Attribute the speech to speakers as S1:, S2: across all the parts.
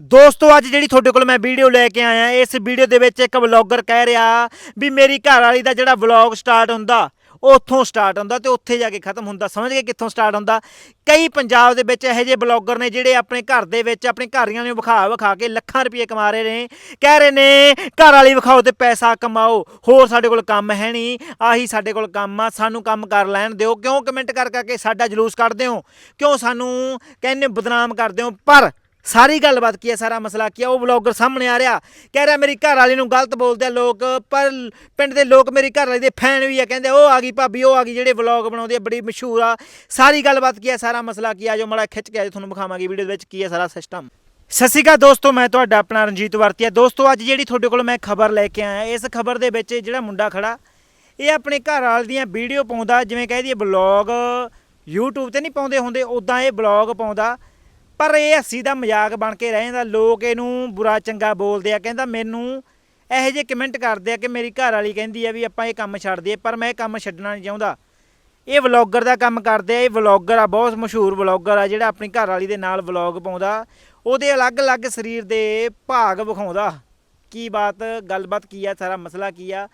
S1: ਦੋਸਤੋ, ਅੱਜ ਜਿਹੜੀ ਤੁਹਾਡੇ ਕੋਲ ਮੈਂ ਵੀਡੀਓ ਲੈ ਕੇ ਆਇਆ, ਇਸ ਵੀਡੀਓ ਦੇ ਵਿੱਚ ਇੱਕ ਵਲੌਗਰ ਕਹਿ ਰਿਹਾ ਵੀ ਮੇਰੀ ਘਰ ਵਾਲੀ ਦਾ ਜਿਹੜਾ ਵਲੌਗ ਸਟਾਰਟ ਹੁੰਦਾ ਉਹ ਉੱਥੋਂ ਸਟਾਰਟ ਹੁੰਦਾ ਤੇ ਉੱਥੇ ਜਾ ਕੇ ਖਤਮ ਹੁੰਦਾ। ਸਮਝ ਗਏ ਕਿੱਥੋਂ ਸਟਾਰਟ ਹੁੰਦਾ? ਕਈ ਪੰਜਾਬ ਦੇ ਵਿੱਚ ਇਹੋ ਜਿਹੇ ਬਲੌਗਰ ਨੇ ਜਿਹੜੇ ਆਪਣੇ ਘਰ ਦੇ ਵਿੱਚ ਆਪਣੇ ਘਰੀਆਂ ਨੂੰ ਵਿਖਾ ਵਿਖਾ ਕੇ ਲੱਖਾਂ ਰੁਪਏ ਕਮਾ ਰਹੇ ਨੇ। ਕਹਿ ਰਹੇ ਨੇ, ਘਰ ਵਾਲੀ ਵਿਖਾਓ ਤੇ ਪੈਸਾ ਕਮਾਓ, ਹੋਰ ਸਾਡੇ ਕੋਲ ਕੰਮ ਹੈ ਨਹੀਂ ਆਹੀ ਸਾਡੇ ਕੋਲ ਕੰਮ ਆ, ਸਾਨੂੰ ਕੰਮ ਕਰ ਲੈਣ ਦਿਓ। ਕਿਉਂ ਕਮੈਂਟ ਕਰ ਕਰਕੇ ਸਾਡਾ ਜਲੂਸ ਕੱਢਦੇ ਹੋ? ਕਿਉਂ ਸਾਨੂੰ ਕਹਿੰਦੇ ਬਦਨਾਮ ਕਰਦੇ ਹੋ? ਪਰ ਸਾਰੀ ਗੱਲਬਾਤ ਕੀ ਹੈ, ਸਾਰਾ ਮਸਲਾ ਕੀ ਹੈ, ਉਹ ਵਲੌਗਰ ਸਾਹਮਣੇ ਆ ਰਿਹਾ। ਕਹਿ ਰਿਹਾ ਮੇਰੀ ਘਰ ਵਾਲੀ ਨੂੰ ਗਲਤ ਬੋਲਦੇ ਆ ਲੋਕ, ਪਰ ਪਿੰਡ ਦੇ ਲੋਕ ਮੇਰੀ ਘਰ ਵਾਲੀ ਦੇ ਫੈਨ ਵੀ ਆ, ਕਹਿੰਦੇ ਉਹ ਆ ਗਈ ਭਾਬੀ, ਉਹ ਆ ਗਈ ਜਿਹੜੇ ਵਲੌਗ ਬਣਾਉਂਦੇ ਆ, ਬੜੀ ਮਸ਼ਹੂਰ ਆ। ਸਾਰੀ ਗੱਲਬਾਤ ਕੀ ਹੈ, ਸਾਰਾ ਮਸਲਾ ਕੀ ਆ ਜੋ ਮੜਾ ਖਿੱਚ ਕੇ ਅੱਜ ਤੁਹਾਨੂੰ ਵਿਖਾਵਾਂਗੇ ਵੀਡੀਓ ਦੇ ਵਿੱਚ ਕੀ ਹੈ ਸਾਰਾ ਸਿਸਟਮ ਸਤਿ ਸ਼੍ਰੀ ਅਕਾਲ ਦੋਸਤੋ, ਮੈਂ ਤੁਹਾਡਾ ਆਪਣਾ ਰਣਜੀਤ ਵਰਤੀਆ। ਦੋਸਤੋ, ਅੱਜ ਜਿਹੜੀ ਤੁਹਾਡੇ ਕੋਲ ਮੈਂ ਖਬਰ ਲੈ ਕੇ ਆਇਆ, ਇਸ ਖਬਰ ਦੇ ਵਿੱਚ ਜਿਹੜਾ ਮੁੰਡਾ ਖੜਾ, ਇਹ ਆਪਣੇ ਘਰ ਵਾਲ ਦੀਆਂ ਵੀਡੀਓ ਪਾਉਂਦਾ, ਜਿਵੇਂ ਕਹਿ ਦਈਏ ਬਲੌਗ YouTube ਤੇ ਨਹੀਂ ਪਾਉਂਦੇ ਹੁੰਦੇ ਉਦਾਂ ਇਹ ਬਲੌਗ ਪਾਉਂਦਾ। ਪਰ ਇਹ ਹੱਸੀ ਦਾ ਮਜ਼ਾਕ ਬਣ ਕੇ ਰਹਿ ਜਾਂਦਾ ਲੋਕ ਇਹਨੂੰ ਬੁਰਾ ਚੰਗਾ ਬੋਲਦੇ ਆ। ਕਹਿੰਦਾ ਮੈਨੂੰ ਇਹੋ ਜਿਹੇ ਕਮੈਂਟ ਕਰਦੇ ਆ ਕਿ ਮੇਰੀ ਘਰ ਵਾਲੀ ਕਹਿੰਦੀ ਆ ਵੀ ਆਪਾਂ ਇਹ ਕੰਮ ਛੱਡ ਦਈਏ ਪਰ ਮੈਂ ਇਹ ਕੰਮ ਛੱਡਣਾ ਨਹੀਂ ਚਾਹੁੰਦਾ। ਇਹ ਵਲੌਗਰ ਦਾ ਕੰਮ ਕਰਦੇ ਆ। ਇਹ ਵਲੌਗਰ ਆ ਬਹੁਤ ਮਸ਼ਹੂਰ ਵਲੌਗਰ ਆ ਜਿਹੜਾ ਆਪਣੀ ਘਰ ਵਾਲੀ ਦੇ ਨਾਲ ਵਲੌਗ ਪਾਉਂਦਾ। ਉਹਦੇ ਅਲੱਗ-ਅਲੱਗ ਸਰੀਰ ਦੇ ਭਾਗ ਵਿਖਾਉਂਦਾ। ਕੀ ਬਾਤ ਗੱਲਬਾਤ ਕੀ ਆ ਸਾਰਾ ਮਸਲਾ ਕੀ ਆ?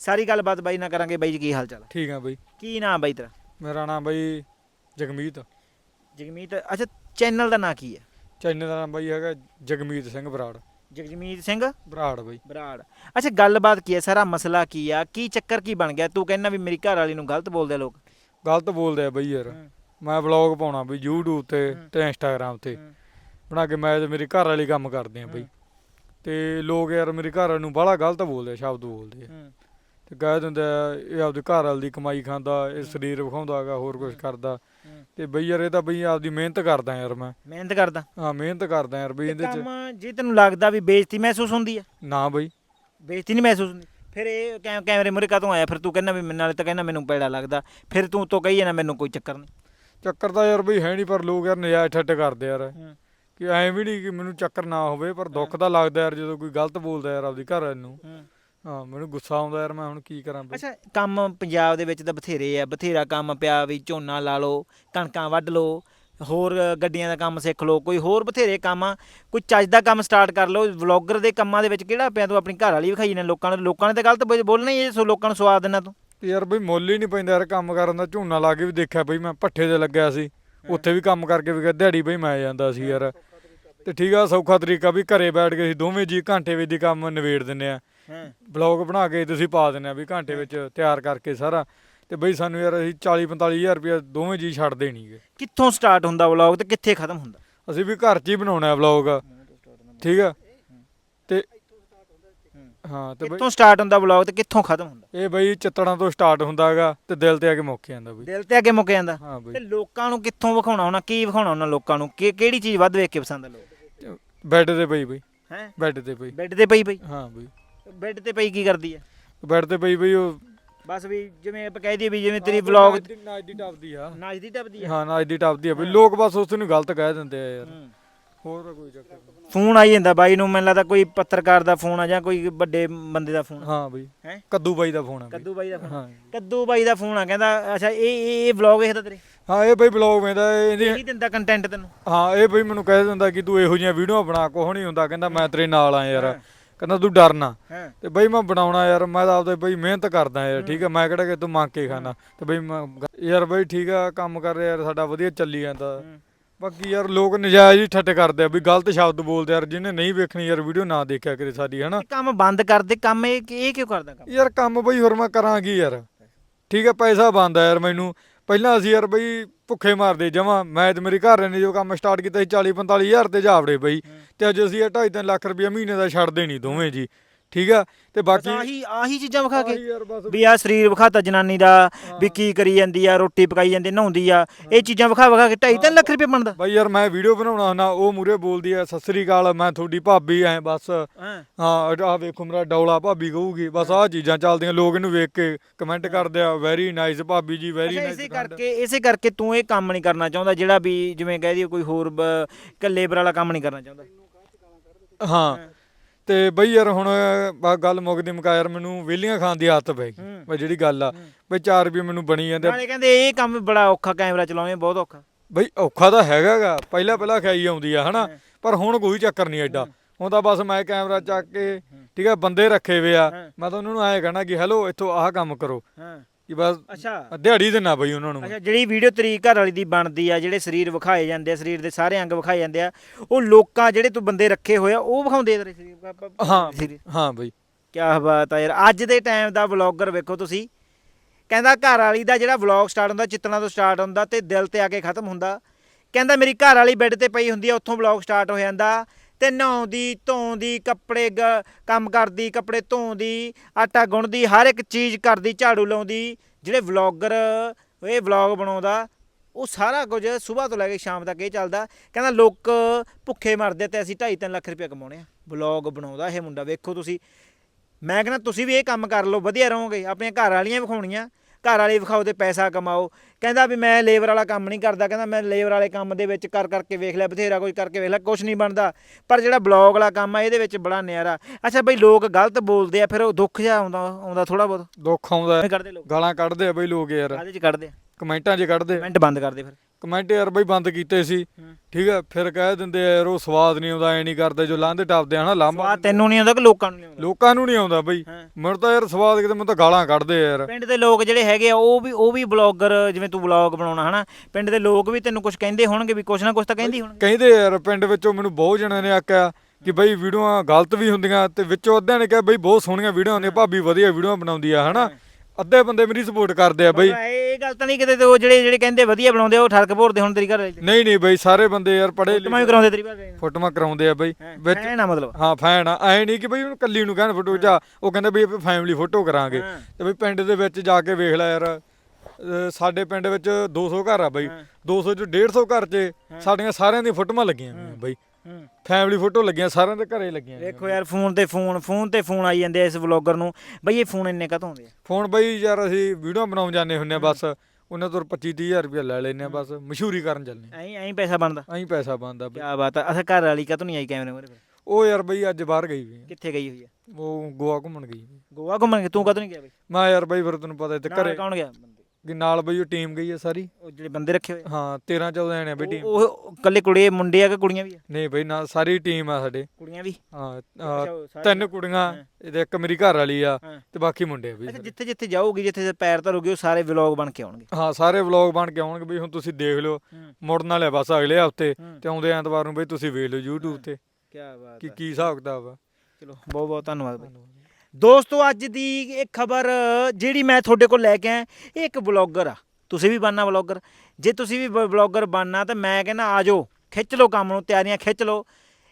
S1: ਸਾਰੀ ਗੱਲਬਾਤ ਬਾਈ ਨਾਲ ਕਰਾਂਗੇ। ਬਾਈ ਜੀ ਕੀ ਹਾਲ ਚਾਲ?
S2: ਠੀਕ ਆ ਬਈ।
S1: ਕੀ ਨਾਮ ਬਾਈ ਤੇਰਾ?
S2: ਮੇਰਾ ਨਾਮ ਬਈ ਜਗਮੀਤ।
S1: ਜਗਮੀਤ ਅੱਛਾ ਚੈਨਲ ਦਾ ਨਾਂ ਕੀ ਹੈ?
S2: ਚੈਨਲ ਦਾ ਨਾਮ ਬਈ ਹੈਗਾ ਜਗਮੀਤ ਸਿੰਘ ਬਰਾੜ।
S1: ਜਗਜੀਤ ਸਿੰਘ?
S2: ਬਰਾੜ ਬਈ।
S1: ਬਰਾੜ। ਅੱਛਾ ਗੱਲਬਾਤ ਕੀ ਹੈ? ਸਾਰਾ ਮਸਲਾ ਕੀ ਆ? ਕੀ ਚੱਕਰ ਕੀ ਬਣ ਗਿਆ? ਤੂੰ ਕਹਿੰਦਾ ਵੀ ਮੇਰੀ ਘਰ ਵਾਲੀ ਨੂੰ ਗਲਤ ਬੋਲਦੇ ਆ ਲੋਕ।
S2: ਗਲਤ ਬੋਲਦੇ ਆ ਬਈ ਯਾਰ।
S1: ਹੂੰ।
S2: ਮੈਂ ਵਲੌਗ ਪਾਉਣਾ ਬਈ YouTube ਤੇ
S1: ਹੂੰ।
S2: ਤੇ Instagram ਤੇ।
S1: ਹੂੰ।
S2: ਬਣਾ ਕੇ ਮੈਂ ਤੇ ਮੇਰੀ ਘਰ ਵਾਲੀ ਕੰਮ ਕਰਦੇ ਆ ਬਈ।
S1: ਹੂੰ।
S2: ਤੇ ਲੋਕ ਯਾਰ ਮੇਰੀ ਘਰ ਵਾਲੀ ਨੂੰ ਬਾਹਲਾ ਗਲਤ ਬੋਲਦੇ ਆ ਸ਼ਬਦ ਬੋਲਦੇ ਆ। ਤੇ ਕਹਿ ਦਿੰਦੇ ਆ ਇਹ ਆਪਦੀ ਘਰ ਵਾਲੀ ਦੀ ਕਮਾਈ ਖਾਂਦਾ ਇਹ ਸਰੀਰ ਵਿਖਾਉਂਦਾ ਹੈਗਾ ਹੋਰ ਕੁਝ ਕਰਦਾ। ਤੇ ਬਈ ਯਾਰ ਇਹ ਤਾਂ ਬਈ ਆਪਦੀ ਮਿਹਨਤ ਕਰਦਾ ਯਾਰ ਮੈਂ।
S1: ਮਿਹਨਤ ਕਰਦਾ?
S2: ਹਾਂ ਮਿਹਨਤ ਕਰਦਾ ਯਾਰ ਬਈ ਇਹਦੇ ਚ।
S1: ਕੰਮ ਜੇ ਤੈਨੂੰ ਲੱਗਦਾ ਵੀ ਬੇਇੱਜ਼ਤੀ ਮਹਿਸੂਸ ਹੁੰਦੀ ਆ?
S2: ਨਾ ਬਈ।
S1: ਬੇਇੱਜ਼ਤੀ ਨਹੀਂ ਮਹਿਸੂਸ ਹੁੰਦੀ। ਫਿਰ ਇਹ ਕੈ- ਕੈਮਰੇ ਮੁਰੇ ਕਾਤੋਂ ਆਇਆ? ਫਿਰ ਤੂੰ ਕਹਿੰਦਾ ਵੀ ਮੇਰੇ ਨਾਲ ਤਾਂ ਕਹਿੰਦਾ ਮੈਨੂੰ ਪੈੜਾ ਲੱਗਦਾ। ਫਿਰ ਤੂੰ ਤੋਂ ਕਹੀ ਜਾਣਾ ਮੈਨੂੰ ਕੋਈ ਚੱਕਰ ਨਹੀਂ।
S2: ਚੱਕਰ ਤਾਂ ਯਾਰ ਬਈ ਹੈ ਨਹੀਂ ਪਰ ਲੋਕ ਯਾਰ ਨਜਾਇਜ਼ ਠੱਟ ਕਰਦੇ ਯਾਰ। ਕਿ ਐਂ ਵੀ ਨਹੀਂ ਕਿ ਮੈਨੂੰ ਚੱਕਰ ਨਾ ਹੋਵੇ ਪਰ ਦੁੱਖ ਤਾਂ ਲੱਗਦਾ ਯਾਰ ਜਦੋਂ ਕੋਈ ਗਲਤ ਬੋਲਦਾ ਯਾਰ ਆਪਦੀ ਘਰ ਵਾਲੀ ਨੂੰ।
S1: ਹੂੰ।
S2: ਹਾਂ ਮੈਨੂੰ ਗੁੱਸਾ ਆਉਂਦਾ ਯਾਰ ਮੈਂ ਹੁਣ ਕੀ ਕਰਾਂ ਬਈ?
S1: ਅੱਛਾ ਕੰਮ ਪੰਜਾਬ ਦੇ ਵਿੱਚ ਤਾਂ ਬਥੇਰੇ ਆ ਬਥੇਰਾ ਕੰਮ ਪਿਆ ਵੀ ਝੋਨਾ ਲਾ ਲਓ ਕਣਕਾਂ ਵੱਢ ਲਓ ਹੋਰ ਗੱਡੀਆਂ ਦਾ ਕੰਮ ਸਿੱਖ ਲਓ ਕੋਈ ਹੋਰ ਬਥੇਰੇ ਕੰਮ ਆ ਕੋਈ ਚੱਜ ਦਾ ਕੰਮ ਸਟਾਰਟ ਕਰ ਲਓ ਵਲੌਗਰ ਦੇ ਕੰਮਾਂ ਦੇ ਵਿੱਚ ਕਿਹੜਾ ਪਿਆ ਤੂੰ ਆਪਣੀ ਘਰ ਵਾਲੀ ਵਿਖਾਈ ਨੇ ਲੋਕਾਂ ਨੂੰ ਲੋਕਾਂ ਨੇ ਤਾਂ ਗਲਤ ਬੋ- ਬੋਲਣਾ ਹੀ ਇਹ ਸੋ ਲੋਕਾਂ ਨੂੰ ਸਵਾਦ ਦੇਣਾ ਤੂੰ।
S2: ਯਾਰ ਬਈ ਮੁੱਲ ਹੀ ਨਹੀਂ ਪੈਂਦਾ ਯਾਰ ਕੰਮ ਕਰਨ ਦਾ ਝੋਨਾ ਲਾ ਕੇ ਵੀ ਦੇਖਿਆ ਬਈ ਮੈਂ ਪੱਠੇ ਤੇ ਲੱਗਿਆ ਸੀ ਉੱਥੇ ਵੀ ਕੰਮ ਕਰਕੇ ਵੀ ਦਿਹਾੜੀ ਬਈ ਮੈਂ ਜਾਂਦਾ ਸੀ ਯਾਰ। ਤੇ ਠੀਕ ਆ ਸੌਖਾ ਤਰੀਕਾ ਵੀ ਘਰੇ ਬੈਠ ਕੇ ਅਸੀਂ ਦੋਵੇਂ ਜੀ ਘੰਟੇ ਦੀ ਕੰਮ ਨਿਬੇੜ ਦਿੰਨੇ ਆ। ਬਲੌਗ ਬਣਾ ਕੇ ਤੁਸੀਂ ਪਾ ਦਿੰਨੇ ਆ ਵੀ ਘੰਟੇ ਵਿੱਚ ਤਿਆਰ ਕਰਕੇ ਸਾਰਾ। ਤੇ ਬਈ ਸਾਨੂੰ ਯਾਰ ਅਸੀਂ 40 45000 ਰੁਪਏ ਦੋਵੇਂ ਜੀ ਛੱਡਦੇ ਨਹੀਂਗੇ
S1: ਕਿੱਥੋਂ ਸਟਾਰਟ ਹੁੰਦਾ ਵਲੌਗ ਤੇ ਕਿੱਥੇ ਖਤਮ ਹੁੰਦਾ?
S2: ਅਸੀਂ ਵੀ ਘਰ 'ਚ ਹੀ ਬਣਾਉਣਾ ਵਲੌਗ ਠੀਕ ਆ? ਤੇ ਹਾਂ ਤੇ ਬਈ
S1: ਕਿੱਥੋਂ ਸਟਾਰਟ ਹੁੰਦਾ ਵਲੌਗ ਤੇ ਕਿੱਥੋਂ ਖਤਮ ਹੁੰਦਾ?
S2: ਇਹ ਬਈ ਚਿੱਤੜਾਂ ਤੋਂ ਸਟਾਰਟ ਹੁੰਦਾ ਹੈਗਾ ਤੇ ਦਿਲ ਤੇ ਆ ਕੇ ਮੁੱਕ ਜਾਂਦਾ ਬਈ।
S1: ਦਿਲ ਤੇ ਅੱਗੇ ਮੁੱਕ ਜਾਂਦਾ।
S2: ਹਾਂ
S1: ਤੇ
S2: ਬਈ
S1: ਲੋਕਾਂ ਨੂੰ ਕਿੱਥੋਂ ਵਿਖਾਉਣਾ ਉਹਨਾਂ ਕੀ ਵਿਖਾਉਣਾ ਉਹਨਾਂ ਲੋਕਾਂ ਨੂੰ? ਕਿ ਕਿਹੜੀ ਚੀਜ਼ ਵੱਧ ਵੇਖ ਕੇ ਪਸੰਦ ਆ ਲੋਕ?
S2: ਬੈੱਡ ਤੇ ਪਈ ਬਈ।
S1: ਹੈ?
S2: ਬੈੱਡ ਤੇ ਪਈ
S1: ਬੈੱਡ ਤੇ ਪਈ ਪਈ
S2: ਹਾਂ ਬਈ।
S1: ਬੈੱਡ ਤੇ ਪਈ ਕੀ ਕਰਦੀ ਆ
S2: ਬੈੱਡ ਤੇ ਪਈ ਬਈ ਉਹ
S1: ਬਸ ਵੀ ਜਿਵੇਂ ਆਪਾਂ ਕਹਿ ਦਈਏ ਵੀ ਜਿਵੇਂ ਤੇਰੀ ਵਲੌਗ
S2: ਨਾਚ ਦੀ ਟੱਪਦੀ ਆ।
S1: ਨਾਚਦੀ ਟੱਪਦੀ ਆ।
S2: ਹਾਂ ਨਾਚ ਦੀ ਟੱਪਦੀ ਆ ਬਈ। ਲੋਕ ਬਸ ਉਸ ਨੂੰ ਗਲਤ ਕਹਿ ਦਿੰਦੇ ਆ ਯਾਰ।
S1: ਹੂੰ।
S2: ਹੋਰ ਤਾਂ ਕੋਈ ਚੱਕਰ ਨਹੀਂ।
S1: ਫੋਨ ਆਈ ਜਾਂਦਾ ਬਾਈ ਨੂੰ ਮੈਨੂੰ ਲੱਗਦਾ ਕੋਈ ਪੱਤਰਕਾਰ ਦਾ ਫੋਨ ਆ ਜਾਂ ਕੋਈ ਵੱਡੇ ਬੰਦੇ ਦਾ ਫੋਨ
S2: ਹਾਂ ਬਈ।
S1: ਹੈ?
S2: ਕੱਦੂ ਬਾਈ ਦਾ ਫੋਨ ਆ ਬਈ।
S1: ਕੱਦੂ ਬਾਈ ਦਾ ਫੋਨ
S2: ਹਾਂ।
S1: ਕੱਦੂ ਬਾਈ ਦਾ ਫੋਨ ਆ ਕਹਿੰਦਾ ਅੱਛਾ ਇਹ ਇਹ ਇਹ ਵਲੌਗ ਵੇਖਦਾ ਤੇਰੇ?
S2: ਹਾਂ ਇਹ ਬਈ ਬਲੌਗ ਵੇਂਦਾ ਇਹਦੀ
S1: ਇਹੀ ਦਿੰਦਾ ਕੰਟੈਂਟ ਤੈਨੂੰ?
S2: ਹਾਂ ਇਹ ਬਈ ਮੈਨੂੰ ਕਹਿ ਦਿੰਦਾ ਕਿ ਤੂੰ ਇਹੋ ਜਿਹੀਆਂ ਵੀਡੀਓ ਬਣਾ ਕੁਛ ਨਹੀਂ ਹੁੰਦਾ। ਕਹਿੰਦਾ ਮੈਂ ਤੇਰੇ ਨਾਲ ਆ ਯਾਰ। ਕਹਿੰਦਾ ਤੂੰ ਡਰਨਾ
S1: ਹਾਂ।
S2: ਤੇ ਬਈ ਮੈਂ ਬਣਾਉਣਾ ਯਾਰ ਮੈਂ ਤਾਂ ਆਪਦੇ ਬਈ ਮਿਹਨਤ ਕਰਦਾ ਯਾਰ ਠੀਕ ਆ ਮੈਂ ਕਿਹੜਾ ਕਿ ਤੂੰ ਮੰਗ ਕੇ ਖਾਣਾ। ਤੇ ਬਈ ਮੈਂ ਯਾਰ ਬਈ ਠੀਕ ਆ ਕੰਮ ਕਰ ਰਿਹਾ ਯਾਰ ਸਾਡਾ ਵਧੀਆ ਚੱਲੀ ਜਾਂਦਾ। ਬਾਕੀ ਯਾਰ ਲੋਕ ਨਜਾਇਜ਼ ਹੀ ਠੱਟ ਕਰਦੇ ਆ ਵੀ ਗਲਤ ਸ਼ਬਦ ਬੋਲਦੇ ਯਾਰ ਜਿਹਨੇ ਨਹੀਂ ਵੇਖਣੀ ਯਾਰ ਵੀਡੀਓ ਨਾ ਦੇਖਿਆ ਕਰੇ ਸਾਡੀ ਹਨਾ।
S1: ਇਹ ਕੰਮ ਬੰਦ ਕਰ ਦੇ ਕੰਮ ਇਹ ਇਹ ਕਿਉਂ ਕਰਦਾ ਕੰਮ?
S2: ਯਾਰ ਕੰਮ ਬਈ ਹੋਰ ਮੈਂ ਕਰਾਂਗੀ ਯਾਰ? ਠੀਕ ਆ ਪੈਸਾ ਬੰਦਾ ਯਾਰ ਮੈਨੂੰ। ਪਹਿਲਾਂ ਅਸੀਂ ਯਾਰ ਬਈ ਭੁੱਖੇ ਮਾਰਦੇ ਜਮਾ, ਮੈਂ ਤੇ ਮੇਰੇ ਘਰ ਨੇ ਜੋ ਕੰਮ ਸਟਾਰਟ ਕੀਤਾ ਸੀ 40 45 ਹਜ਼ਾਰ ਤੇ ਜਾਵੜੇ ਬਈ। ਤੇ ਅੱਜ ਅਸੀਂ 2.5 ਲੱਖ ਰੁਪਏ ਮਹੀਨੇ ਦਾ ਛੱਡਦੇ ਨਹੀਂ ਦੋਵੇਂ ਜੀ। ਠੀਕ ਆ? ਤੇ
S1: ਬਸ
S2: ਬਾਕੀ
S1: ਆਹੀ ਆਹੀ ਚੀਜ਼ਾਂ ਵਿਖਾ ਕੇ।
S2: ਆਹੀ ਯਾਰ ਬਸ
S1: ਵੀ ਆ ਸਰੀਰ ਵਿਖਾਤਾ ਜਨਾਨੀ ਦਾ ਵੀ ਕੀ ਕਰੀ ਜਾਂਦੀ ਆ ਰੋਟੀ ਪਕਾਈ ਜਾਂਦੀ ਨਹਾਉਂਦੀ ਆ। ਇਹ ਚੀਜ਼ਾਂ ਵਿਖਾ ਵਿਖਾ ਕੇ 2.5 ਲੱਖ ਰੁਪਏ ਬਣਦਾ।
S2: ਬਾਈ ਯਾਰ ਮੈਂ ਵੀਡੀਓ ਬਣਾਉਣਾ ਹੁੰਦਾ ਉਹ ਮੂਰੇ ਬੋਲਦੀ ਐ ਸਤਿ ਸ੍ਰੀ ਅਕਾਲ ਮੈਂ ਤੁਹਾਡੀ ਭਾਬੀ ਐ ਬਸ।
S1: ਹਾਂ।
S2: ਆਹ ਵੇਖੋ ਮੇਰਾ ਡੌਲਾ ਭਾਬੀ ਕਹੂਗੀ ਬਸ ਆਹ ਚੀਜ਼ਾਂ ਚੱਲਦੀਆਂ ਲੋਕ ਇਹਨੂੰ ਵੇਖ ਕੇ ਕਮੈਂਟ ਕਰਦੇ ਆ ਵੈਰੀ ਨਾਈਸ ਭਾਬੀ ਜੀ ਵੈਰੀ ਨਾਈਸ
S1: ਇਸੇ ਕਰਕੇ ਇਸੇ ਕਰਕੇ ਤੂੰ ਇਹ ਕੰਮ ਨਹੀਂ ਕਰਨਾ ਚਾਹੁੰਦਾ ਜਿਹੜਾ ਵੀ ਜਿਵੇਂ ਕਹਿ ਦਈਏ ਕੋਈ ਹੋਰ ਬ- ਇੱਕ ਲੇਬਰ ਵਾਲਾ ਕੰਮ ਨਹੀਂ ਕਰਨਾ ਚਾਹੁੰਦਾ।
S2: ਹਾਂ। ਤੇ ਬਈ ਯਾਰ ਹੁਣ ਗੱਲ ਮੁੱਕਦੀ ਮੁਕਾ ਯਾਰ ਮੈਨੂੰ ਵਿਹਲੀਆਂ ਖਾਣ ਦੀ ਆਦਤ ਪੈ ਗਈ। ਬਈ ਜਿਹੜੀ ਗੱਲ ਆ ਬਈ 4 ਰੁਪਏ ਮੈਨੂੰ ਬਣੀ ਜਾਂਦੇ।
S1: ਨਾਲੇ ਕਹਿੰਦੇ ਇਹ ਕੰਮ ਬੜਾ ਔਖਾ ਕੈਮਰਾ ਚਲਾਉਣੇ ਬਹੁਤ ਔਖਾ।
S2: ਬਈ ਔਖਾ ਤਾਂ ਹੈਗਾਗਾ ਪਹਿਲਾਂ ਪਹਿਲਾਂ ਖਾਈ ਆਉਂਦੀ ਆ ਹਨਾ? ਪਰ ਹੁਣ ਕੋਈ ਚੱਕਰ ਨਹੀਂ ਐਡਾ। ਹੁਣ ਤਾਂ ਬਸ ਮੈਂ ਕੈਮਰਾ ਚੱਕ ਕੇ ਠੀਕ ਹੈ ਬੰਦੇ ਰੱਖੇ ਵੇ ਆ। ਮੈਂ ਤਾਂ ਉਹਨਾਂ ਨੂੰ ਐਂ ਕਹਿਣਾ ਕਿ ਹੈਲੋ ਇੱਥੋਂ ਆਹ ਕੰਮ ਕਰੋ। ਕਿ ਬਸ
S1: ਅੱਛਾ।
S2: ਦਿਹਾੜੀ ਦੇਣਾ ਬਈ ਉਹਨਾਂ ਨੂੰ।
S1: ਅੱਛਾ ਜਿਹੜੀ ਵੀਡੀਓ ਤੇਰੀ ਘਰ ਵਾਲੀ ਦੀ ਬਣਦੀ ਆ ਜਿਹੜੇ ਸਰੀਰ ਵਿਖਾਏ ਜਾਂਦੇ ਆ ਸਰੀਰ ਦੇ ਸਾਰੇ ਅੰਗ ਵਿਖਾਏ ਜਾਂਦੇ ਆ ਉਹ ਲੋਕਾਂ ਜਿਹੜੇ ਤੂੰ ਬੰਦੇ ਰੱਖੇ ਹੋਏ ਆ ਉਹ ਵਿਖਾਉਂਦੇ ਆ ਤੇਰੇ ਸਰੀਰ।
S2: ਹਾਂ ਹਾਂ ਬਈ।
S1: ਕੀ ਬਾਤ ਆ ਯਾਰ ਅੱਜ ਦੇ ਟਾਈਮ ਦਾ ਵਲੌਗਰ ਵੇਖੋ ਤੁਸੀਂ। ਕਹਿੰਦਾ ਘਰ ਵਾਲੀ ਦਾ ਜਿਹੜਾ ਵਲੌਗ ਸਟਾਰਟ ਹੁੰਦਾ ਚਿੱਤਣਾ ਤੋਂ ਸਟਾਰਟ ਹੁੰਦਾ ਤੇ ਦਿਲ ਤੇ ਆ ਕੇ ਖਤਮ ਹੁੰਦਾ। ਕਹਿੰਦਾ ਮੇਰੀ ਘਰ ਵਾਲੀ ਬੈੱਡ ਤੇ ਪਈ ਹੁੰਦੀ ਆ ਉੱਥੋਂ ਵਲੌਗ ਸਟਾਰਟ ਹੋ ਜਾਂਦਾ। ਤੇ ਨਹਾਉਂਦੀ, ਧੋਂਦੀ, ਕੱਪੜੇ ਗ- ਕੰਮ ਕਰਦੀ, ਕੱਪੜੇ ਧੋਂਦੀ, ਆਟਾ ਗੁੰਨਦੀ, ਹਰ ਇੱਕ ਚੀਜ਼ ਕਰਦੀ, ਝਾੜੂ ਲਾਉਂਦੀ। ਜਿਹੜੇ ਵਲੌਗਰ ਇਹ ਵਲੌਗ ਬਣਾਉਂਦਾ, ਉਹ ਸਾਰਾ ਕੁਝ ਸਵੇਰ ਤੋਂ ਲੈ ਕੇ ਸ਼ਾਮ ਤੱਕ ਇਹ ਚੱਲਦਾ। ਕਹਿੰਦਾ ਲੋਕ ਭੁੱਖੇ ਮਰਦੇ ਤੇ ਅਸੀਂ 2.5 ਲੱਖ ਰੁਪਏ ਕਮਾਉਣੇ ਆ। ਵਲੌਗ ਬਣਾਉਂਦਾ ਇਹ ਮੁੰਡਾ, ਵੇਖੋ ਤੁਸੀਂ। ਮੈਂ ਕਹਿੰਦਾ ਤੁਸੀਂ ਵੀ ਇਹ ਕੰਮ ਕਰ ਲਓ, ਵਧੀਆ ਰਹੋਗੇ, ਆਪਣੀਆਂ ਘਰ ਵਾਲੀਆਂ ਵਿਖਾਉਣੀਆਂ। ਘਰ ਵਾਲੀ ਵਿਖਾਓ ਤੇ ਪੈਸਾ ਕਮਾਓ। ਕਹਿੰਦਾ ਵੀ ਮੈਂ ਲੇਬਰ ਵਾਲਾ ਕੰਮ ਨਹੀਂ ਕਰਦਾ। ਕਹਿੰਦਾ ਮੈਂ ਲੇਬਰ ਵਾਲੇ ਕੰਮ ਦੇ ਵਿੱਚ ਕਰ ਕਰਕੇ ਵੇਖ ਲਿਆ ਬਥੇਰਾ ਕੁਝ ਕਰਕੇ ਵੇਖ ਲਿਆ ਕੁਝ ਨਹੀਂ ਬਣਦਾ। ਪਰ ਜਿਹੜਾ ਬਲੌਗ ਵਾਲਾ ਕੰਮ ਆ ਇਹਦੇ ਵਿੱਚ ਬੜਾ ਨਿਆਰਾ। ਅੱਛਾ ਬਈ ਲੋਕ ਗਲਤ ਬੋਲਦੇ ਆ ਫਿਰ ਉਹ ਦੁੱਖ ਜਿਹਾ ਆਉਂਦਾ ਆਉਂਦਾ ਥੋੜਾ ਬਹੁਤ।
S2: ਦੁੱਖ ਆਉਂਦਾ। ਹੈ।
S1: ਕਿਵੇਂ ਕਰਦੇ ਲੋਕ।
S2: ਗਾਲਾਂ ਕੱਢਦੇ ਆ ਬਈ ਲੋਕ ਯਾਰ।
S1: ਕਾਹਦੇ ਚ ਕੱਢਦੇ ਆ।
S2: ਕਮੈਂਟਾਂ 'ਚ ਕੱਢਦੇ
S1: ਕਮੈਂਟ ਬੰਦ ਕਰਦੇ ਫਿਰ।
S2: ਕਮੈਂਟ ਯਾਰ ਬਈ ਬੰਦ ਕੀਤੇ ਸੀ। ਠੀਕ ਹੈ ਫਿਰ ਕਹਿ ਦਿੰਦੇ ਆ ਯਾਰ ਉਹ ਸਵਾਦ ਨਹੀਂ ਆਉਂਦਾ ਐ ਨਹੀਂ ਕਰਦੇ ਜੋ ਲਾਂਦੇ ਟਾਪਦੇ ਹਨਾ ਲਾਂਬਾ।
S1: ਸਵਾਦ ਤੈਨੂੰ ਨਹੀਂ ਆਉਂਦਾ ਕਿ ਲੋਕਾਂ ਨੂੰ ਨਹੀਂ ਆਉਂਦਾ?
S2: ਲੋਕਾਂ ਨੂੰ ਨਹੀਂ ਆਉਂਦਾ ਬਈ।
S1: ਹਾਂ।
S2: ਮੈਨੂੰ ਤਾਂ ਯਾਰ ਸਵਾਦ ਕਿਤੇ ਮੈਨੂੰ ਤਾਂ ਗਾਲਾਂ ਕੱਢਦੇ ਆ ਯਾਰ।
S1: ਪਿੰਡ ਦੇ ਲੋਕ ਜਿਹੜੇ ਹੈਗੇ ਆ ਉਹ ਵੀ ਉਹ ਵੀ ਬਲੌਗਰ ਜਿਵੇਂ ਤੂੰ ਬਲੌਗ ਬਣਾਉਣਾ ਹਨਾ? ਪਿੰਡ ਦੇ ਲੋਕ ਵੀ ਤੈਨੂੰ ਕੁਝ ਕਹਿੰਦੇ ਹੋਣਗੇ ਵੀ ਕੁਝ ਨਾ ਕੁਝ ਤਾਂ ਕਹਿੰਦੇ ਹੋਣਗੇ।
S2: ਕਹਿੰਦੇ ਯਾਰ ਪਿੰਡ ਵਿੱਚੋਂ ਮੈਨੂੰ ਬਹੁਤ ਜਣਿਆਂ ਨੇ ਆਖਿਆ ਕਿ ਬਈ ਵੀਡੀਓਆਂ ਗਲਤ ਵੀ ਹੁੰਦੀਆਂ ਤੇ ਵਿੱਚੋਂ ਅੱਧਿਆਂ ਨੇ ਕਿਹਾ ਬਈ ਬਹੁਤ ਸੋਹਣੀਆਂ ਵੀਡੀਓ ਹੁੰਦੀਆਂ ਭਾਬੀ ਵਧੀਆ ਵੀਡੀਓ ਬਣਾਉਂਦੀ ਆ ਹਨਾ? ਅੱਧੇ ਬੰਦੇ ਮੇਰੀ ਸਪੋਰਟ ਕਰਦੇ ਆ ਬਈ।
S1: ਇਹ ਗੱਲ ਤਾਂ ਨਹੀਂ ਕਿਤੇ ਤੇ ਉਹ ਜਿਹੜੇ ਜਿਹੜੇ ਕਹਿੰਦੇ ਵਧੀਆ ਬਣਾਉਂਦੇ ਆ, ਉਹ ਠਰਕ ਭੋਰਦੇ ਹੁਣ ਤੇਰੀ ਘਰ ਵਾਲੀ ਤੇ
S2: ਨਹੀਂ ਨਹੀਂ ਬਈ ਸਾਰੇ ਬੰਦੇ ਯਾਰ ਪੜੇ
S1: ਫੋਟੋਆਂ ਵੀ ਕਰਾਉਂਦੇ ਤੇਰੀ ਘਰ ਵਾਲੀ ਨਾਲ।
S2: ਫੋਟੋਆਂ ਕਰਾਉਂਦੇ ਆ ਬਈ। ਵਿੱਚ
S1: ਹੈ ਨਾ ਮਤਲਬ।
S2: ਹਾਂ ਫੈਨ ਆ। ਐ ਨਹੀਂ ਕਿ ਬਈ ਉਹਨੂੰ ਕੱਲੀ ਨੂੰ ਕਹਿਣ ਫੋਟੋ ਜਾ ਉਹ ਕਹਿੰਦੇ ਬਈ ਫੈਮਿਲੀ ਫੋਟੋ ਕਰਾਂਗੇ। ਤੇ ਬਈ ਪਿੰਡ ਦੇ ਵਿੱਚ ਜਾ ਕੇ ਵੇਖ ਲੈ ਯਾਰ। ਸਾਡੇ ਪਿੰਡ ਵਿੱਚ 200 ਘਰ ਆ ਬਈ।
S1: ਹਾਂ।
S2: 200 ਚ 150 ਘਰ 'ਚ ਸਾਡੀਆਂ ਸਾਰਿਆਂ ਦੀਆਂ ਫੋਟੋਆਂ ਲੱਗੀਆਂ ਬਈ।
S1: ਹੂੰ
S2: ਫੈਮਿਲੀ ਫੋਟੋ ਲੱਗੀਆਂ ਸਾਰਿਆਂ ਦੇ ਘਰੇ ਲੱਗੀਆਂ।
S1: ਵੇਖੋ ਯਾਰ ਫੋਨ ਤੇ ਫੋਨ ਫੋਨ ਤੇ ਫੋਨ ਆਈ ਜਾਂਦੇ ਆ ਇਸ ਵਲੌਗਰ ਨੂੰ। ਬਈ ਇਹ ਫੋਨ ਇੰਨੇ ਕਦੋਂ ਆਉਂਦੇ ਆ?
S2: ਫੋਨ ਬਈ ਯਾਰ ਅਸੀਂ ਵੀਡੀਓ ਬਣਾਉਣ ਜਾਂਦੇ ਹੁੰਨੇ ਆ ਬਸ। ਉਹਨਾਂ ਤੋਂ 25 30000 ਰੁਪਏ ਲੈ ਲੈਨੇ ਆ ਬਸ। ਮਸ਼ਹੂਰੀ ਕਰਨ ਚੱਲਨੇ
S1: ਐਂ ਐਂ ਪੈਸਾ ਬਣਦਾ।
S2: ਐਂ ਪੈਸਾ ਬਣਦਾ ਬਈ।
S1: ਕੀ ਬਾਤ ਆ। ਅਸਾਂ ਘਰ ਵਾਲੀ ਕਦੋਂ ਨਹੀਂ ਆਈ ਕੈਮਰੇ ਮੂਹਰੇ ਫਿਰ?
S2: ਉਹ ਯਾਰ ਬਈ ਅੱਜ ਬਾਹਰ ਗਈ ਵੀ
S1: ਕਿੱਥੇ ਗਈ ਹੋਈ ਆ?
S2: ਉਹ ਗੋਆ ਘੁੰਮਣ ਗਈ
S1: ਗੋਆ ਘੁੰਮਣ ਕੇ ਤੂੰ ਕਦੋਂ ਨਹੀਂ ਗਿਆ ਬਈ?
S2: ਮੈਂ ਯਾਰ ਬਈ ਫਿਰ ਤੈਨੂੰ ਪਤਾ ਇੱਥੇ ਘਰੇ
S1: ਕੌਣ ਗਿਆ?
S2: ਕਿ ਨਾਲ ਬਈ ਉਹ ਟੀਮ ਗਈ ਆ ਸਾਰੀ।
S1: ਉਹ ਜਿਹੜੇ ਬੰਦੇ ਰੱਖੇ ਹੋਏ?
S2: ਹਾਂ 13 14 ਜਣੇ ਆ ਬਈ ਟੀਮ
S1: ਉਹ ਉਹ ਕੱਲੇ ਕੁੜੇ ਮੁੰਡੇ ਆ ਕਿ ਕੁੜੀਆਂ ਵੀ ਆ?
S2: ਨਹੀਂ ਬਈ ਨਾ ਸਾਰੀ ਟੀਮ ਆ ਸਾਡੇ।
S1: ਕੁੜੀਆਂ ਵੀ?
S2: ਹਾਂ
S1: ਅੱਛਾ, ਸਾਰੇ-
S2: ਤਿੰਨ ਕੁੜੀਆਂ ਤੇ ਇੱਕ ਮੇਰੀ ਘਰ ਵਾਲੀ ਆ
S1: ਹਾਂ।
S2: ਤੇ ਬਾਕੀ ਮੁੰਡੇ ਆ ਬਈ
S1: ਅੱਛਾ
S2: ਸਾਰੇ।
S1: ਜਿੱਥੇ ਜਿੱਥੇ ਜਾਊਗੀ ਜਿੱਥੇ ਜਿੱਥੇ ਪੈਰ ਧਰੋਗੇ ਉਹ ਸਾਰੇ ਵਲੌਗ ਬਣ ਕੇ ਆਉਣਗੇ?
S2: ਹਾਂ ਸਾਰੇ ਵਲੌਗ ਬਣ ਕੇ ਆਉਣਗੇ ਬਈ ਹੁਣ ਤੁਸੀਂ ਦੇਖ ਲਿਓ
S1: ਹੂੰ।
S2: ਮੁੜਨ ਵਾਲੇ ਆ ਬਸ ਅਗਲੇ ਹਫ਼ਤੇ
S1: ਹੂੰ।
S2: ਤੇ ਆਉਂਦੇ ਐਤਵਾਰ ਨੂੰ ਬਈ ਤੁਸੀਂ ਵੇਖ ਲਿਓ YouTube ਤੇ
S1: ਕੀ ਬਾਤ
S2: ਕਿ ਕੀ ਹਿਸਾਬ ਕਿਤਾਬ ਆ।
S1: ਚਲੋ ਬਹੁਤ ਬਹੁਤ ਧੰਨਵਾਦ ਬਾਈ। ਦੋਸਤੋ, ਅੱਜ ਦੀ ਇਹ ਖਬਰ ਜਿਹੜੀ ਮੈਂ ਤੁਹਾਡੇ ਕੋਲ ਲੈ ਕੇ ਆਇਆ, ਇਹ ਇੱਕ ਬਲੌਗਰ ਆ। ਤੁਸੀਂ ਵੀ ਬਣਨਾ ਬਲੌਗਰ ਜੇ ਤੁਸੀਂ ਵੀ ਬਲੌਗਰ ਬਣਨਾ, ਤਾਂ ਮੈਂ ਕਹਿੰਦਾ ਆ ਜਾਓ, ਖਿੱਚ ਲਓ ਕੰਮ ਨੂੰ, ਤਿਆਰੀਆਂ ਖਿੱਚ ਲਓ।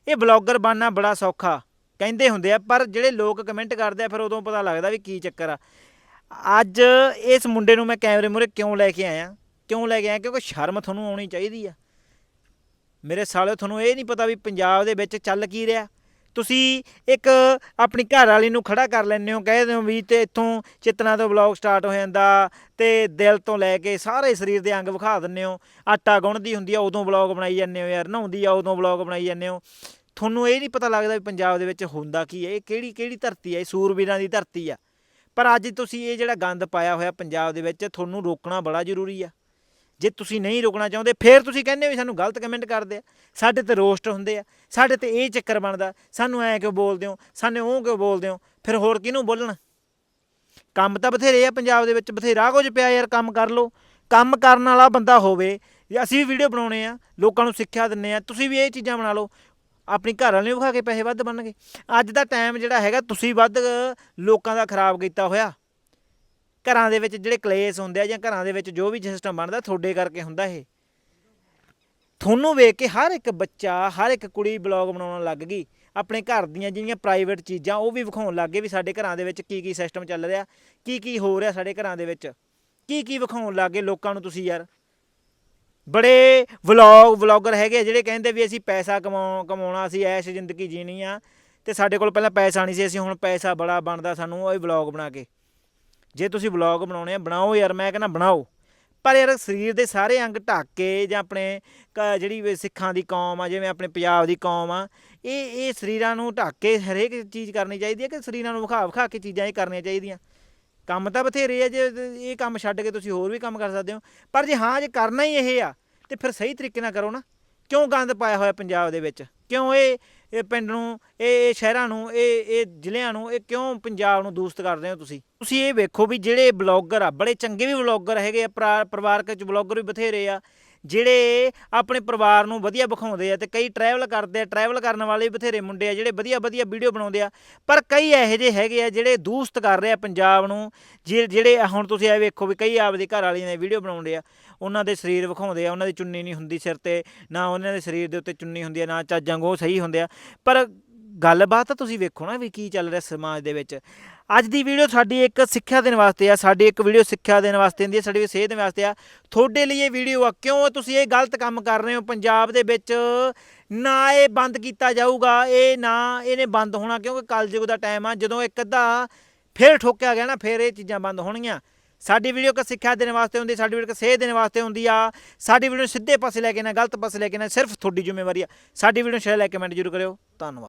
S1: ਇਹ ਬਲੌਗਰ ਬਣਨਾ ਬੜਾ ਸੌਖਾ, ਕਹਿੰਦੇ ਹੁੰਦੇ ਆ, ਪਰ ਜਿਹੜੇ ਲੋਕ ਕਮੈਂਟ ਕਰਦੇ ਆ, ਫਿਰ ਉਦੋਂ ਪਤਾ ਲੱਗਦਾ ਵੀ ਕੀ ਚੱਕਰ ਆ। ਅੱਜ ਇਸ ਮੁੰਡੇ ਨੂੰ ਮੈਂ ਕੈਮਰੇ ਮੂਹਰੇ ਕਿਉਂ ਲੈ ਕੇ ਆਇਆ? ਕਿਉਂ ਲੈ ਕੇ ਆਇਆ? ਕਿਉਂਕਿ ਸ਼ਰਮ ਤੁਹਾਨੂੰ ਆਉਣੀ ਚਾਹੀਦੀ ਆ। ਮੇਰੇ ਸਾਲਿਓ, ਤੁਹਾਨੂੰ ਇਹ ਨਹੀਂ ਪਤਾ ਵੀ ਪੰਜਾਬ ਦੇ ਵਿੱਚ ਚੱਲ ਕੀ ਰਿਹਾ। ਤੁਸੀਂ ਇੱਕ ਆਪਣੀ ਘਰ ਵਾਲੀ ਨੂੰ ਖੜਾ ਕਰ ਲੈਂਦੇ ਹੋ ਕਹਿੰਦੇ ਹੋ ਵੀ ਤੇ ਇੱਥੋਂ ਚਿਤਨਾ ਤੋਂ ਵਲੌਗ ਸਟਾਰਟ ਹੋ ਜਾਂਦਾ ਤੇ ਦਿਲ ਤੋਂ ਲੈ ਕੇ ਸਾਰੇ ਸਰੀਰ ਦੇ ਅੰਗ ਵਿਖਾ ਦਿੰਦੇ ਹੋ। ਆਟਾ ਗੁੰਨਦੀ ਹੁੰਦੀ ਆ, ਉਦੋਂ ਵਲੌਗ ਬਣਾਈ ਜਾਂਦੇ ਹੋ ਯਾਰ, ਨਹਾਉਂਦੀ ਆ, ਉਦੋਂ ਵਲੌਗ ਬਣਾਈ ਜਾਂਦੇ ਹੋ। ਤੁਹਾਨੂੰ ਇਹ ਨਹੀਂ ਪਤਾ ਲੱਗਦਾ ਵੀ ਪੰਜਾਬ ਦੇ ਵਿੱਚ ਹੁੰਦਾ ਕੀ ਹੈ, ਇਹ ਕਿਹੜੀ ਕਿਹੜੀ ਧਰਤੀ ਹੈ, ਇਹ ਸੂਰਬੀਰਾਂ ਦੀ ਧਰਤੀ ਆ। ਪਰ ਅੱਜ ਤੁਸੀਂ ਇਹ ਜਿਹੜਾ ਗੰਦ ਪਾਇਆ ਹੋਇਆ ਪੰਜਾਬ ਦੇ ਵਿੱਚ, ਤੁਹਾਨੂੰ ਰੋਕਣਾ ਬੜਾ ਜ਼ਰੂਰੀ ਆ। ਜੇ ਤੁਸੀਂ ਨਹੀਂ ਰੁਕਣਾ ਚਾਹੁੰਦੇ, ਫਿਰ ਤੁਸੀਂ ਕਹਿੰਦੇ ਹੋ ਵੀ ਸਾਨੂੰ ਗਲਤ ਕਮੈਂਟ ਕਰਦੇ ਆ। ਸਾਡੇ ਤੇ ਰੋਸਟ ਹੁੰਦੇ ਆ। ਸਾਡੇ ਤੇ ਇਹ ਚੱਕਰ ਬਣਦਾ। ਸਾਨੂੰ ਐ ਕਿਉਂ ਬੋਲਦੇ ਹੋ? ਸਾਨੂੰ ਉਹ ਕਿਉਂ ਬੋਲਦੇ ਹੋ? ਫਿਰ ਹੋਰ ਕਿਹਨੂੰ ਬੋਲਣ? ਕੰਮ ਤਾਂ ਬਥੇਰੇ ਆ ਪੰਜਾਬ ਦੇ ਵਿੱਚ। ਬਥੇਰਾ ਕੁਝ ਪਿਆ ਯਾਰ, ਕੰਮ ਕਰ ਲਓ। ਕੰਮ ਕਰਨ ਵਾਲਾ ਬੰਦਾ ਹੋਵੇ ਅਸੀਂ ਵੀ ਵੀਡੀਓ ਬਣਾਉਣੇ ਆ, ਲੋਕਾਂ ਨੂੰ ਸਿੱਖਿਆ ਦਿੰਨੇ ਆ, ਤੁਸੀਂ ਵੀ ਇਹ ਚੀਜ਼ਾਂ ਬਣਾ ਲਓ। ਆਪਣੀ ਘਰ ਵਾਲੇ ਨੂੰ ਵਿਖਾ ਕੇ ਪੈਸੇ ਵੱਧ ਬਣਨਗੇ। ਅੱਜ ਦਾ ਟਾਈਮ ਜਿਹੜਾ ਹੈਗਾ, ਤੁਸੀਂ ਵੱਧ ਲੋਕਾਂ ਦਾ ਖਰਾਬ ਕੀਤਾ ਹੋਇਆ। ਘਰਾਂ ਦੇ ਵਿੱਚ ਜਿਹੜੇ ਕਲੇਸ਼ ਹੁੰਦੇ ਆ ਜਾਂ ਘਰਾਂ ਦੇ ਵਿੱਚ ਜੋ ਵੀ ਸਿਸਟਮ ਬਣਦਾ, ਤੁਹਾਡੇ ਕਰਕੇ ਹੁੰਦਾ ਇਹ। ਤੁਹਾਨੂੰ ਵੇਖ ਕੇ ਹਰ ਇੱਕ ਬੱਚਾ, ਹਰ ਇੱਕ ਕੁੜੀ ਬਲੌਗ ਬਣਾਉਣ ਲੱਗ ਗਈ। ਆਪਣੇ ਘਰ ਦੀਆਂ ਜਿਹੜੀਆਂ ਪ੍ਰਾਈਵੇਟ ਚੀਜ਼ਾਂ, ਉਹ ਵੀ ਵਿਖਾਉਣ ਲੱਗ ਗਏ ਵੀ ਸਾਡੇ ਘਰਾਂ ਦੇ ਵਿੱਚ ਕੀ ਕੀ ਸਿਸਟਮ ਚੱਲ ਰਿਹਾ ਕੀ ਕੀ ਹੋ ਰਿਹਾ ਸਾਡੇ ਘਰਾਂ ਦੇ ਵਿੱਚ। ਕੀ ਕੀ ਵਿਖਾਉਣ ਲੱਗ ਗਏ ਲੋਕਾਂ ਨੂੰ ਤੁਸੀਂ ਯਾਰ। ਬੜੇ ਵਲੌਗ ਵਲੌਗਰ ਹੈਗੇ ਜਿਹੜੇ ਕਹਿੰਦੇ ਵੀ ਅਸੀਂ ਪੈਸਾ ਕਮਾਉ ਕਮਾਉਣਾ, ਅਸੀਂ ਐਸ਼ ਜ਼ਿੰਦਗੀ ਜੀਣੀ ਆ। ਤੇ ਸਾਡੇ ਕੋਲ ਪਹਿਲਾਂ ਪੈਸਾ ਨਹੀਂ ਸੀ, ਅਸੀਂ ਹੁਣ ਪੈਸਾ ਬੜਾ ਬਣਦਾ ਸਾਨੂੰ, ਉਹ ਵਲੌਗ ਬਣਾ ਕੇ। ਜੇ ਤੁਸੀਂ ਵਲੌਗ ਬਣਾਉਣੇ ਆ, ਬਣਾਓ ਯਾਰ, ਮੈਂ ਕਹਿੰਦਾ ਬਣਾਓ। ਪਰ ਯਾਰ ਸਰੀਰ ਦੇ ਸਾਰੇ ਅੰਗ ਢੱਕ ਕੇ ਜਾਂ ਆਪਣੇ ਕ- ਜਿਹੜੀ ਸਿੱਖਾਂ ਦੀ ਕੌਮ ਆ, ਜਿਵੇਂ ਆਪਣੇ ਪੰਜਾਬ ਦੀ ਕੌਮ ਆ, ਇਹ ਇਹ ਸਰੀਰਾਂ ਨੂੰ ਢੱਕ ਕੇ ਹਰੇਕ ਚੀਜ਼ ਕਰਨੀ ਚਾਹੀਦੀ ਹੈ ਕਿ ਸਰੀਰਾਂ ਨੂੰ ਵਿਖਾ ਵਿਖਾ ਕੇ ਚੀਜ਼ਾਂ ਇਹ ਕਰਨੀਆਂ ਚਾਹੀਦੀਆਂ? ਕੰਮ ਤਾਂ ਬਥੇਰੇ ਆ, ਜੇ ਇਹ ਕੰਮ ਛੱਡ ਕੇ ਤੁਸੀਂ ਹੋਰ ਵੀ ਕੰਮ ਕਰ ਸਕਦੇ ਹੋ। ਪਰ ਜੇ ਹਾਂ, ਜੇ ਕਰਨਾ ਹੀ ਇਹ ਆ, ਤੇ ਫਿਰ ਸਹੀ ਤਰੀਕੇ ਨਾਲ ਕਰੋ ਨਾ। ਕਿਉਂ ਗੰਦ ਪਾਇਆ ਹੋਇਆ ਪੰਜਾਬ ਦੇ ਵਿੱਚ? ਕਿਉਂ ਇਹ ਇਹ ਪਿੰਡ ਨੂੰ, ਇਹ ਇਹ ਸ਼ਹਿਰਾਂ ਨੂੰ, ਇਹ ਇਹ ਜ਼ਿਲ੍ਹਿਆਂ ਨੂੰ, ਇਹ ਕਿਉਂ ਪੰਜਾਬ ਨੂੰ ਦੂਸ਼ਿਤ ਕਰਦੇ ਹੋ ਤੁਸੀਂ? ਤੁਸੀਂ ਇਹ ਵੇਖੋ ਵੀ ਜਿਹੜੇ ਬਲੌਗਰ ਆ, ਬੜੇ ਚੰਗੇ ਵੀ ਬਲੌਗਰ ਹੈਗੇ ਆ ਪਰਿਵਾਰਕ ਚ ਬਲੌਗਰ ਵੀ ਬਥੇਰੇ ਆ। ਜਿਹੜੇ ਆਪਣੇ ਪਰਿਵਾਰ ਨੂੰ ਵਧੀਆ ਵਿਖਾਉਂਦੇ ਆ ਤੇ ਕਈ ਟਰੈਵਲ ਕਰਦੇ ਆ ਟਰੈਵਲ ਕਰਨ ਵਾਲੇ ਵੀ ਬਥੇਰੇ ਮੁੰਡੇ ਆ ਜਿਹੜੇ ਵਧੀਆ ਵਧੀਆ ਵੀਡੀਓ ਬਣਾਉਂਦੇ ਆ। ਪਰ ਕਈ ਇਹੋ ਜਿਹੇ ਹੈਗੇ ਆ ਜਿਹੜੇ ਦੂਸ਼ਿਤ ਕਰ ਰਹੇ ਆ ਪੰਜਾਬ ਨੂੰ, ਜੇ- ਜਿਹੜੇ ਹੁਣ ਤੁਸੀਂ ਇਹ ਵੇਖੋ ਵੀ ਕਈ ਆਪਦੇ ਘਰ ਵਾਲੀਆਂ ਦੇ ਵੀਡੀਓ ਬਣਾਉਂਦੇ ਆ, ਉਹਨਾਂ ਦੇ ਸਰੀਰ ਵਿਖਾਉਂਦੇ ਆ, ਉਹਨਾਂ ਦੀ ਚੁੰਨੀ ਨਹੀਂ ਹੁੰਦੀ ਸਿਰ ਤੇ, ਨਾ ਉਹਨਾਂ ਦੇ ਸਰੀਰ ਦੇ ਉੱਤੇ ਚੁੰਨੀ ਹੁੰਦੀ ਆ, ਨਾ ਚਾਜਾਂ ਉਹ ਸਹੀ ਹੁੰਦੇ ਆ। ਪਰ ਗੱਲਬਾਤ ਤਾਂ ਤੁਸੀਂ ਵੇਖੋ ਨਾ ਵੀ ਕੀ ਚੱਲ ਰਿਹਾ ਸਮਾਜ ਦੇ ਵਿੱਚ। ਅੱਜ ਦੀ ਵੀਡੀਓ ਸਾਡੀ ਇੱਕ ਸਿੱਖਿਆ ਦੇਣ ਵਾਸਤੇ ਆ, ਸਾਡੀ ਇੱਕ ਵੀਡੀਓ ਸਿੱਖਿਆ ਦੇਣ ਵਾਸਤੇ ਹੁੰਦੀ ਹੈ ਸਾਡੀ ਸੇਧ ਦੇਣ ਵਾਸਤੇ ਆ। ਤੁਹਾਡੇ ਲਈ ਇਹ ਵੀਡੀਓ ਆ, ਕਿਉਂ ਤੁਸੀਂ ਇਹ ਗਲਤ ਕੰਮ ਕਰ ਰਹੇ ਹੋ? ਪੰਜਾਬ ਦੇ ਵਿੱਚ ਨਾ ਇਹ ਬੰਦ ਕੀਤਾ ਜਾਊਗਾ, ਇਹ ਨਾ ਇਹਨੇ ਬੰਦ ਹੋਣਾ, ਕਿਉਂਕਿ ਕਲਯੁਗ ਦਾ ਟਾਈਮ ਆ, ਜਦੋਂ ਇੱਕ ਅੱਧਾ ਫੇਰ ਠੋਕਿਆ ਗਿਆ ਨਾ, ਫੇਰ ਇਹ ਚੀਜ਼ਾਂ ਬੰਦ ਹੋਣਗੀਆਂ। ਸਾਡੀ ਵੀਡੀਓ ਇੱਕ ਸਿੱਖਿਆ ਦੇਣ ਵਾਸਤੇ ਹੁੰਦੀ, ਸਾਡੀ ਵੀਡੀਓ ਇੱਕ ਸੇਧ ਦੇਣ ਵਾਸਤੇ ਹੁੰਦੀ ਆ। ਸਾਡੀ ਵੀਡੀਓ ਸਿੱਧੇ ਪਾਸੇ ਲੈ ਕੇ ਨਾ, ਗਲਤ ਪਾਸੇ ਲੈ ਕੇ ਨਾ, ਸਿਰਫ ਤੁਹਾਡੀ ਜ਼ਿੰਮੇਵਾਰੀ ਆ। ਸਾਡੀ ਵੀਡੀਓ ਸ਼ੇਅਰ ਲਾਈਕ ਕਮੈਂਟ ਜ਼ਰੂਰ ਕਰਿਓ। ਧੰਨਵਾਦ।